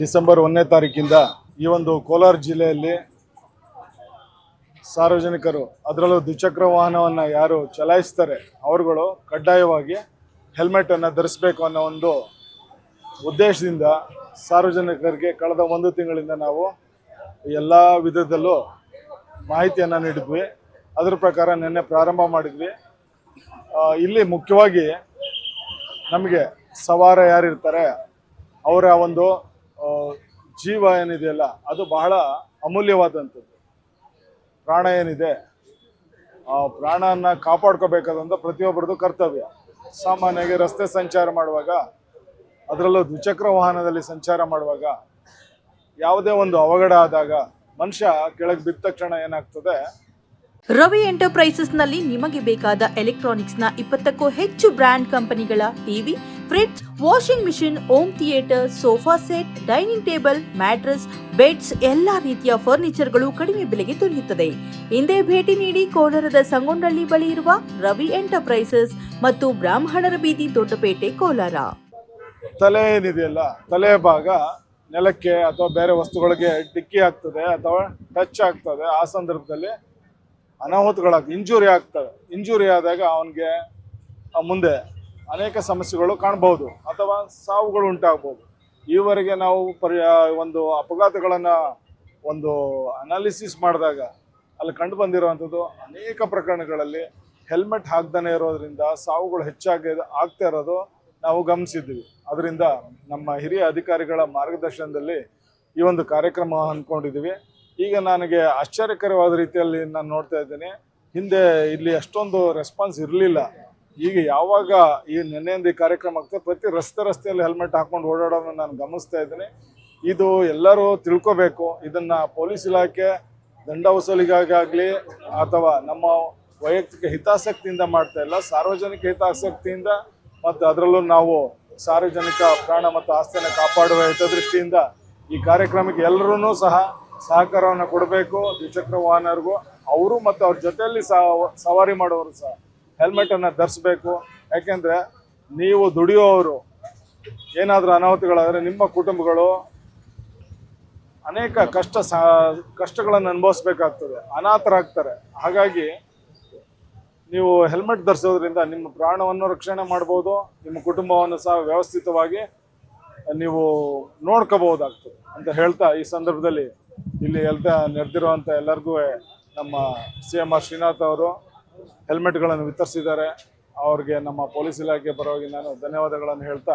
December ಒಂದನೇ ತಾರೀಕಿಂದ ಈ ಒಂದು ಕೋಲಾರ ಜಿಲ್ಲೆಯಲ್ಲಿ ಸಾರ್ವಜನಿಕರು, ಅದರಲ್ಲೂ ದ್ವಿಚಕ್ರ ವಾಹನವನ್ನು ಯಾರು ಚಲಾಯಿಸ್ತಾರೆ, ಅವರುಗಳು ಕಡ್ಡಾಯವಾಗಿ ಹೆಲ್ಮೆಟನ್ನು ಧರಿಸಬೇಕು ಅನ್ನೋ ಒಂದು ಉದ್ದೇಶದಿಂದ ಸಾರ್ವಜನಿಕರಿಗೆ ಕಳೆದ ಒಂದು ತಿಂಗಳಿಂದ ನಾವು ಎಲ್ಲ ವಿಧದಲ್ಲೂ ಮಾಹಿತಿಯನ್ನು ನೀಡಿದ್ವಿ. ಅದರ ಪ್ರಕಾರ ನಿನ್ನೆ ಪ್ರಾರಂಭ ಮಾಡಿದ್ವಿ. ಇಲ್ಲಿ ಮುಖ್ಯವಾಗಿ ನಮಗೆ ಸವಾರ ಯಾರಿರ್ತಾರೆ, ಅವರ ಒಂದು ಜೀವ ಏನಿದೆಯಲ್ಲ, ಅದು ಬಹಳ ಅಮೂಲ್ಯವಾದಂಥದ್ದು. ಪ್ರಾಣ ಏನಿದೆ, ಆ ಪ್ರಾಣನ ಕಾಪಾಡ್ಕೋಬೇಕಾದಂಥ ಪ್ರತಿಯೊಬ್ಬರದು ಕರ್ತವ್ಯ. ಸಾಮಾನ್ಯವಾಗಿ ರಸ್ತೆ ಸಂಚಾರ ಮಾಡುವಾಗ, ಅದರಲ್ಲೂ ದ್ವಿಚಕ್ರ ವಾಹನದಲ್ಲಿ ಸಂಚಾರ ಮಾಡುವಾಗ, ಯಾವುದೇ ಒಂದು ಅವಘಡ ಆದಾಗ ಮನುಷ್ಯ ಕೆಳಗೆ ಬಿದ್ದ ತಕ್ಷಣ ಏನಾಗ್ತದೆ? ರವಿ ಎಂಟರ್ಪ್ರೈಸಸ್ನಲ್ಲಿ ನಿಮಗೆ ಬೇಕಾದ ಎಲೆಕ್ಟ್ರಾನಿಕ್ಸ್ನ ಇಪ್ಪತ್ತಕ್ಕೂ ಹೆಚ್ಚು ಬ್ರ್ಯಾಂಡ್ ಕಂಪನಿಗಳ TV fridge washing machine home theatre sofa set dining table mattress beds ಎಲ್ಲಾ ರೀತಿಯ ಫರ್ನಿಚರ್ಗಳು ಕಡಿಮೆ ಬೆಲೆಗೆ ದೊರೆಯುತ್ತದೆ. ಹಿಂದೆ ಭೇಟಿ ನೀಡಿ ಕೋಲಾರದ ಸಂಗೊಂಡಳ್ಳಿ ಬಳಿ ಇರುವ ರವಿ ಎಂಟರ್ಪ್ರೈಸಸ್ ಮತ್ತು ಬ್ರಾಹ್ಮಣರ ಬೀದಿ ದೊಡ್ಡಪೇಟೆ, ಕೋಲಾರ. ತಲೆ ಏನಿದೆಯಲ್ಲ, ತಲೆ ಭಾಗ ನೆಲಕ್ಕೆ ಅಥವಾ ಬೇರೆ ವಸ್ತುಗಳಿಗೆ ಡಿಕ್ಕಿ ಆಗ್ತದೆ ಅಥವಾ ಟಚ್ ಆಗ್ತದೆ, ಆ ಸಂದರ್ಭದಲ್ಲಿ ಅನಾಹುತಗಳಾಗ ಇಂಜುರಿ ಆಗ್ತವೆ. ಇಂಜುರಿ ಆದಾಗ ಅವನಿಗೆ ಮುಂದೆ ಅನೇಕ ಸಮಸ್ಯೆಗಳು ಕಾಣಬಹುದು ಅಥವಾ ಸಾವುಗಳು ಉಂಟಾಗಬಹುದು. ಈವರೆಗೆ ನಾವು ಒಂದು ಅಪಘಾತಗಳನ್ನು ಒಂದು ಅನಾಲಿಸಿಸ್ ಮಾಡಿದಾಗ ಅಲ್ಲಿ ಕಂಡು ಬಂದಿರುವಂಥದ್ದು ಅನೇಕ ಪ್ರಕರಣಗಳಲ್ಲಿ ಹೆಲ್ಮೆಟ್ ಹಾಕ್ದೇ ಇರೋದ್ರಿಂದ ಸಾವುಗಳು ಹೆಚ್ಚಾಗಿ ಆಗ್ತಾ ಇರೋದು ನಾವು ಗಮನಿಸಿದ್ವಿ. ಅದರಿಂದ ನಮ್ಮ ಹಿರಿಯ ಅಧಿಕಾರಿಗಳ ಮಾರ್ಗದರ್ಶನದಲ್ಲಿ ಈ ಒಂದು ಕಾರ್ಯಕ್ರಮ ಅಂದ್ಕೊಂಡಿದ್ದೀವಿ ಈಗ ನನಗೆ ಆಶ್ಚರ್ಯಕರವಾದ ರೀತಿಯಲ್ಲಿ ನಾನು ನೋಡ್ತಾ ಇದ್ದೇನೆ. ಹಿಂದೆ ಇಲ್ಲಿ ಅಷ್ಟೊಂದು ರೆಸ್ಪಾನ್ಸ್ ಇರಲಿಲ್ಲ. ಈಗ ಯಾವಾಗ ಈ ನಿನ್ನೆಯಿಂದ ಈ ಕಾರ್ಯಕ್ರಮ ಆಗ್ತದೆ, ಪ್ರತಿ ರಸ್ತೆ ರಸ್ತೆಯಲ್ಲಿ ಹೆಲ್ಮೆಟ್ ಹಾಕೊಂಡು ಓಡಾಡೋದನ್ನ ನಾನು ಗಮನಿಸ್ತಾ ಇದ್ದೀನಿ. ಇದು ಎಲ್ಲರೂ ತಿಳ್ಕೋಬೇಕು. ಇದನ್ನು ಪೊಲೀಸ್ ಇಲಾಖೆ ದಂಡ ವಸೂಲಿಗಾಗಲಿ ಅಥವಾ ನಮ್ಮ ವೈಯಕ್ತಿಕ ಹಿತಾಸಕ್ತಿಯಿಂದ ಮಾಡ್ತಾ ಇಲ್ಲ, ಸಾರ್ವಜನಿಕ ಹಿತಾಸಕ್ತಿಯಿಂದ ಮತ್ತು ಅದರಲ್ಲೂ ನಾವು ಸಾರ್ವಜನಿಕ ಪ್ರಾಣ ಮತ್ತು ಆಸ್ತಿಯನ್ನು ಕಾಪಾಡುವ ಹಿತದೃಷ್ಟಿಯಿಂದ ಈ ಕಾರ್ಯಕ್ರಮಕ್ಕೆ ಎಲ್ಲರೂ ಸಹ ಸಹಕಾರವನ್ನು ಕೊಡಬೇಕು. ದ್ವಿಚಕ್ರ ವಾಹನರಿಗೂ, ಅವರು ಮತ್ತು ಅವ್ರ ಜೊತೆಯಲ್ಲಿ ಸವಾರಿ ಮಾಡೋರು ಸಹ. ಹೆಲ್ಮೆಟನ್ನು ಧರಿಸಬೇಕು. ಯಾಕೆಂದರೆ ನೀವು ದುಡಿಯೋವರು ಏನಾದರೂ ಅನಾಹುತಗಳಾದರೆ ನಿಮ್ಮ ಕುಟುಂಬಗಳು ಅನೇಕ ಕಷ್ಟ ಕಷ್ಟಗಳನ್ನು ಅನುಭವಿಸ್ಬೇಕಾಗ್ತದೆ. ಅನಾಥರಾಗ್ತಾರೆ. ಹಾಗಾಗಿ ನೀವು ಹೆಲ್ಮೆಟ್ ಧರಿಸೋದ್ರಿಂದ ನಿಮ್ಮ ಪ್ರಾಣವನ್ನು ರಕ್ಷಣೆ ಮಾಡ್ಬೋದು, ನಿಮ್ಮ ಕುಟುಂಬವನ್ನು ಸಹ ವ್ಯವಸ್ಥಿತವಾಗಿ ನೀವು ನೋಡ್ಕೋಬಹುದಾಗ್ತದೆ ಅಂತ ಹೇಳ್ತಾ ಈ ಸಂದರ್ಭದಲ್ಲಿ ಇಲ್ಲಿ ಎಲ್ತಾ ನೆರೆದಿರುವಂಥ ಎಲ್ಲರಿಗೂ ನಮ್ಮ ಸಿ ಎಂ ಆರ್ ಶ್ರೀನಾಥ್ ಅವರು. ಹೆಲ್ಮೆಟ್ಗಳನ್ನು ವಿತರಿಸಿದ್ದಾರೆ. ಅವ್ರಿಗೆ ನಮ್ಮ ಪೊಲೀಸ್ ಇಲಾಖೆ ಪರವಾಗಿ ನಾನು ಧನ್ಯವಾದಗಳನ್ನು ಹೇಳ್ತಾ